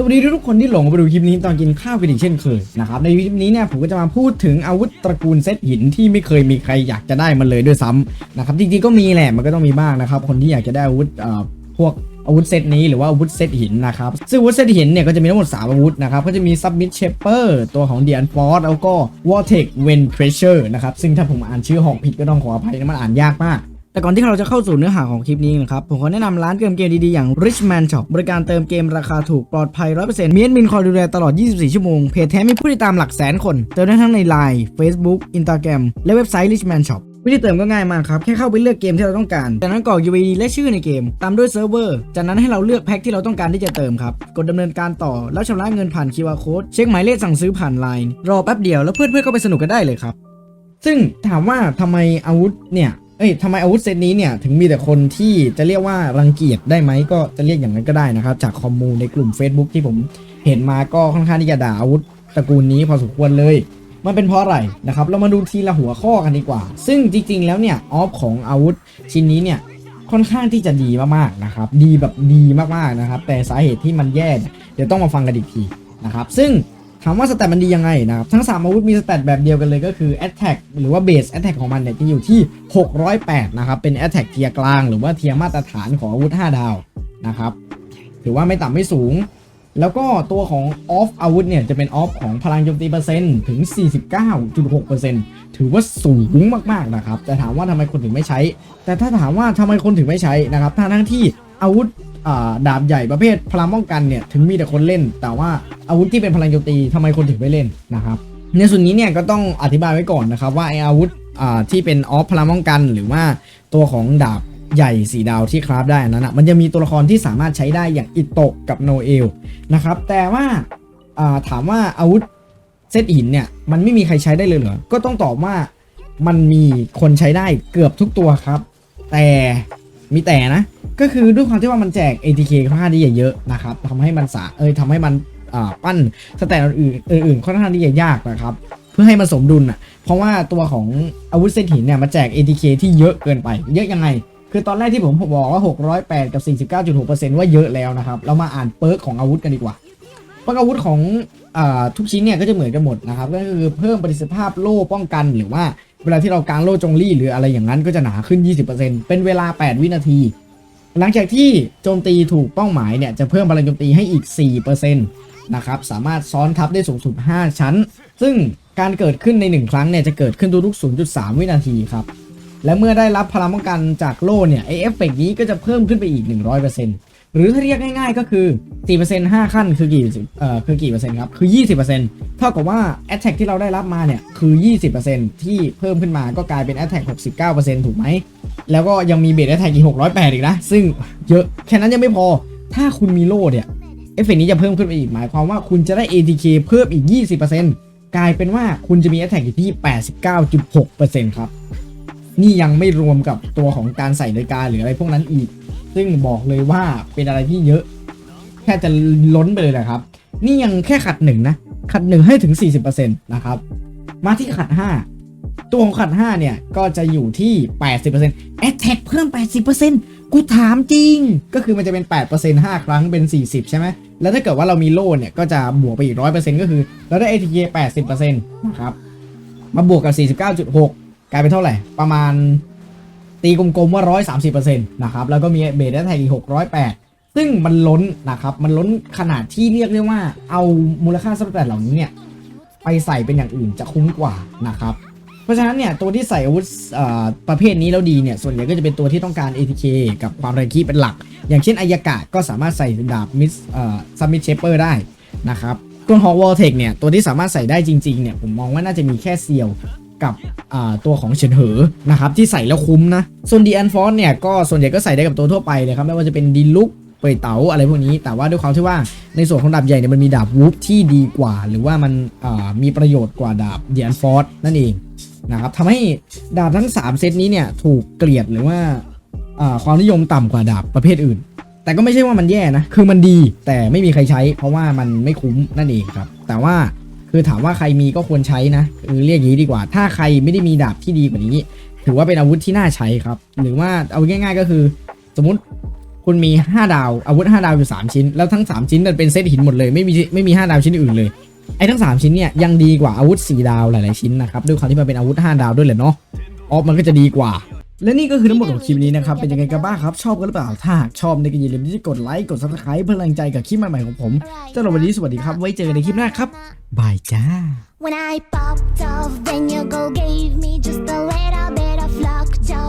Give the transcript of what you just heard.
สวัสดีทุกคนที่หลงมาดูคลิปนี้ตอนกินข้าวกันอีกเช่นเคยนะครับในคลิปนี้เนี่ยผมก็จะมาพูดถึงอาวุธตระกูลเซตหินที่ไม่เคยมีใครอยากจะได้มันเลยด้วยซ้ำนะครับจริงๆก็มีแหละมันก็ต้องมีบ้างนะครับ คนที่อยากจะได้อาวุธเอ่อพวกอาวุธเซตนี้หรือว่าอาวุธเซตหินนะครับซึ่งอาวุธเซตหินเนี่ยก็จะมีทั้งหมด 3 อาวุธนะครับก็จะมี Submit Shaper ตัวของ d ดียนฟอร์แล้วก็ Vortex Wind Pressure นะครับซึ่งถ้าผมอ่านชื่อหอกผิดก็ต้องขออภัยนะมันอ่านยากมาก แต่ก่อนที่เราจะเข้าสู่เนื้อหาของคลิปนี้นะครับ ผมขอแนะนำร้านเกมเกมดีๆ อย่าง Richman Shop บริการเติมเกมราคาถูกปลอดภัย 100%มีแอดมินคอยดูแลตลอด 24 ชั่วโมง เพจแท้มีผู้ติดตามหลักแสนคน เติมได้ทั้งใน Line Facebook Instagram และเว็บไซต์ Richman Shop วิธีเติมก็ง่ายมากครับ แค่เข้าไปเลือกเกมที่เราต้องการ จากนั้นกรอก UID และชื่อในเกม ตามด้วยเซิร์ฟเวอร์ จากนั้นให้เราเลือกแพ็คที่เราต้องการที่จะเติมครับ กดดำเนินการต่อ แล้วชำระเงินผ่าน QR Code เช็คหมายเลขสั่งซื้อผ่าน Line รอแป๊บเดียวแล้วเพื่อนๆก็ไปสนุกกันได้เลยครับ ซึ่งถามว่าทำไมอาวุธเนี่ย เอ้ยทำไมอาวุธเซตนี้เนี่ยถึงมีแต่คนที่จะเรียกว่ารังเกียจได้ไหมก็จะเรียกอย่างนั้นก็ได้นะครับ จากคอมมูในกลุ่ม Facebook ที่ผมเห็นมาก็ค่อนข้างที่จะด่าอาวุธตระกูลนี้พอสมควรเลย มันเป็นเพราะอะไรนะครับ เรามาดูทีละหัวข้อกันดีกว่า ซึ่งจริง ๆ แล้วเนี่ยออฟของอาวุธชิ้นนี้เนี่ยค่อนข้างที่จะดีมากๆนะครับ ดีแบบดีมากๆนะครับ แต่สาเหตุที่มันแย่เนี่ยเดี๋ยวต้องมาฟังกันอีกทีนะครับ ซึ่ง ถามว่าสแตทมันดียังไงนะครับ ทั้ง 3 อาวุธมีสแตทแบบเดียวกันเลยก็คือ Attack หรือว่า Base Attack ของมันเนี่ยจะอยู่ที่ 608 นะครับ เป็น Attack เทียกลางหรือว่าเทียมาตรฐานของอาวุธ 5 ดาวนะครับ ถือว่าไม่ต่ำไม่สูง แล้วก็ตัวของ off อาวุธเนี่ยจะเป็น off ของพลังโจมตีเปอร์เซ็นต์ถึง 49.6%ถือว่าสูงมากๆนะครับ แต่ถามว่าทำไมคนถึงไม่ใช้ แต่ถ้าถามว่าทำไมคนถึงไม่ใช้นะครับทั้งทั้งที่อาวุธ ดาบใหญ่ประเภทพลังป้องกันเนี่ยถึงมีแต่คนเล่น แต่ว่าอาวุธที่เป็นพลังโจมตีทำไมคนถึงไม่เล่นนะครับในส่วนนี้เนี่ยก็ต้องอธิบายไว้ก่อนนะครับว่าไออาวุธที่เป็นออฟพลังป้องกัน หรือว่าตัวของดาบใหญ่สีดาวที่คราฟได้นั้นนะมันจะมีตัวละครที่สามารถใช้ได้อย่างอิโตะกับโนเอลนะครับแต่ว่าอ่าถามว่าอาวุธเซตหินเนี่ยมันไม่มีใครใช้ได้เลยเหรอ ก็ต้องตอบว่ามันมีคนใช้ได้เกือบทุกตัวครับ แต่มีแต่นะ ก็คือด้วยความที่ว่ามันแจก ATK ค่อนข้างที่จะเยอะนะครับทำให้มันสาเอยทำให้มันอ่าปั้นสแตทอื่นอื่นค่อนข้างที่จะยากนะครับ เพื่อให้มันสมดุลอะ เพราะว่าตัวของอาวุธเซตหินเนี่ยมันแจก ATK ที่เยอะเกินไป เยอะยังไง คือตอนแรกที่ผมบอกว่า 608 กับ 49.6%ว่าเยอะแล้วนะครับ เรามาอ่านเปิร์กของอาวุธกันดีกว่าเปิร์กอาวุธของอาทุกชิ้นเนี่ยก็จะเหมือนกันหมดนะครับ ก็คือเพิ่มประสิทธิภาพโล่ป้องกันหรือว่าเวลาที่เรากางโล่จงลี่หรืออะไรอย่างนั้นก็จะหนาขึ้น 20%เป็นเวลา 8 วินาที หลังจากที่โจมตีถูกเป้าหมายเนี่ยจะเพิ่มพลังโจมตีให้อีก 4%นะครับสามารถซ้อนทับได้สูงสุด 5 ชั้น ซึ่งการเกิดขึ้นใน 1 ครั้งเนี่ยจะเกิดขึ้นทุกๆ0.3 วินาทีครับ และเมื่อได้รับพลังป้องกันจากโล่เนี่ยไอเอฟเฟกนี้ก็จะเพิ่มขึ้นไปอีก 100% หรือถ้าเรียกง่ายๆก็คือ 4% 5 ขั้นคือกี่เอ่อคือกี่เปอร์เซ็นต์ครับคือ 20%เท่ากับว่า Attack ที่เราได้รับมาเนี่ยคือ 20%ที่เพิ่มขึ้นมาก็กลายเป็น Attack 69%ถูกไหม แล้วก็ยังมีเบส Attack อีก 608 อีกนะ ซึ่งเยอะแค่นั้นยังไม่พอถ้าคุณมีโล่เนี่ยเอฟเฟกนี้จะเพิ่มขึ้นไปอีกหมายความว่าคุณจะได้ ATK เพิ่มอีก 20%กลายเป็นว่าคุณจะมี Attack อยู่ที่ 89.6%ครับนี่ยังไม่รวมกับตัวของการใส่นาฬิกาหรืออะไรพวกนั้นอีก ซึ่งบอกเลยว่าเป็นอะไรที่เยอะ แค่จะล้นไปเลยแหละครับ นี่ยังแค่ขัดหนึ่งนะ ขัดหนึ่งให้ถึง 40%นะครับ มาที่ขัด 5 ตัวของขัด 5 เนี่ย ก็จะอยู่ที่ 80% Attack เพิ่ม 80%กูถามจริง ก็คือมันจะเป็น 8% 5 ครั้งเป็น 40 ใช่ไหมแล้วถ้าเกิดว่าเรามีโล่เนี่ย ก็จะบวกไปอีก 100%ก็คือ เราได้ ATK 80%นะครับ มาบวกกับ 49.6 กลายเป็นเท่าไหร่ ประมาณ ตีกลมๆว่า 130%นะครับแล้วก็มีเบสแอทแทกอีก608 ซึ่งมันล้นนะครับมันล้นขนาดที่เรียกได้ว่าเอามูลค่าสแตทเหล่านี้เนี่ยไปใส่เป็นอย่างอื่นจะคุ้มกว่านะครับเพราะฉะนั้นเนี่ยตัวที่ใส่อาวุธประเภทนี้แล้วดีเนี่ยส่วนใหญ่ก็จะเป็นตัวที่ต้องการ ATK กับความแรงคีเป็นหลัก อย่างเช่นอายากะก็สามารถใส่ดาบมิสซัมมิชเชเปอร์ได้นะครับตัวฮอกวอลเทคเนี่ยตัวที่สามารถใส่ได้จริงๆเนี่ยผมมองว่าน่าจะมีแค่เซียว กับตัวของเฉินเหอนะครับที่ใส่แล้วคุ้มนะ ส่วนดีแอนฟอนเนี่ยก็ส่วนใหญ่ก็ใส่ได้กับตัวทั่วไปเลยครับไม่ว่าจะเป็นดีลุกเปยเต๋าอะไรพวกนี้ แต่ว่าด้วยความที่ว่าในส่วนของดาบใหญ่เนี่ยมันมีดาบวูฟที่ดีกว่า หรือว่ามันมีประโยชน์กว่าดาบดีแอนฟอร์นั่นเองนะครับทำให้ดาบทั้ง 3 เซตนี้เนี่ยถูกเกลียดหรือว่าอ่าความนิยมต่ำกว่าดาบประเภทอื่น แต่ก็ไม่ใช่ว่ามันแย่นะ คือมันดีแต่ไม่มีใครใช้ เพราะว่ามันไม่คุ้มนั่นเองครับ แต่ว่า คือถามว่าใครมีก็ควรใช้นะคือเรียกอย่างนี้ดีกว่า ถ้าใครไม่ได้มีดาบที่ดีกว่านี้ ถือว่าเป็นอาวุธที่น่าใช้ครับ หรือว่าเอาง่าย ๆ ก็คือ สมมติคุณมี 5 ดาวอาวุธ 5 ดาวอยู่ 3 ชิ้น แล้วทั้ง 3 ชิ้นนั้นเป็นเซตหินหมดเลยไม่มีไม่มี 5 ดาวชิ้นอื่นเลยไอ้ทั้ง 3 ชิ้นเนี่ยยังดีกว่าอาวุธ 4 ดาวหลายๆชิ้นนะครับด้วยความที่มันเป็นอาวุธ 5 ดาวด้วยแหละเนาะออฟมันก็จะดีกว่า และนี่ก็คือทั้งหมดของคลิปนี้นะครับ เป็นยังไงกันบ้างครับ ชอบกันหรือเปล่า ถ้าหากชอบเนี่ยก็อย่าลืมที่จะกดไลค์ กด subscribe เพื่อแรงใจกับคลิปใหม่ๆของผมสำหรับวันนี้สวัสดีครับ ไว้เจอกันในคลิปหน้าครับ บายจ้า When I popped off, then you go gave me just a little bit of luck, Joe, baby. So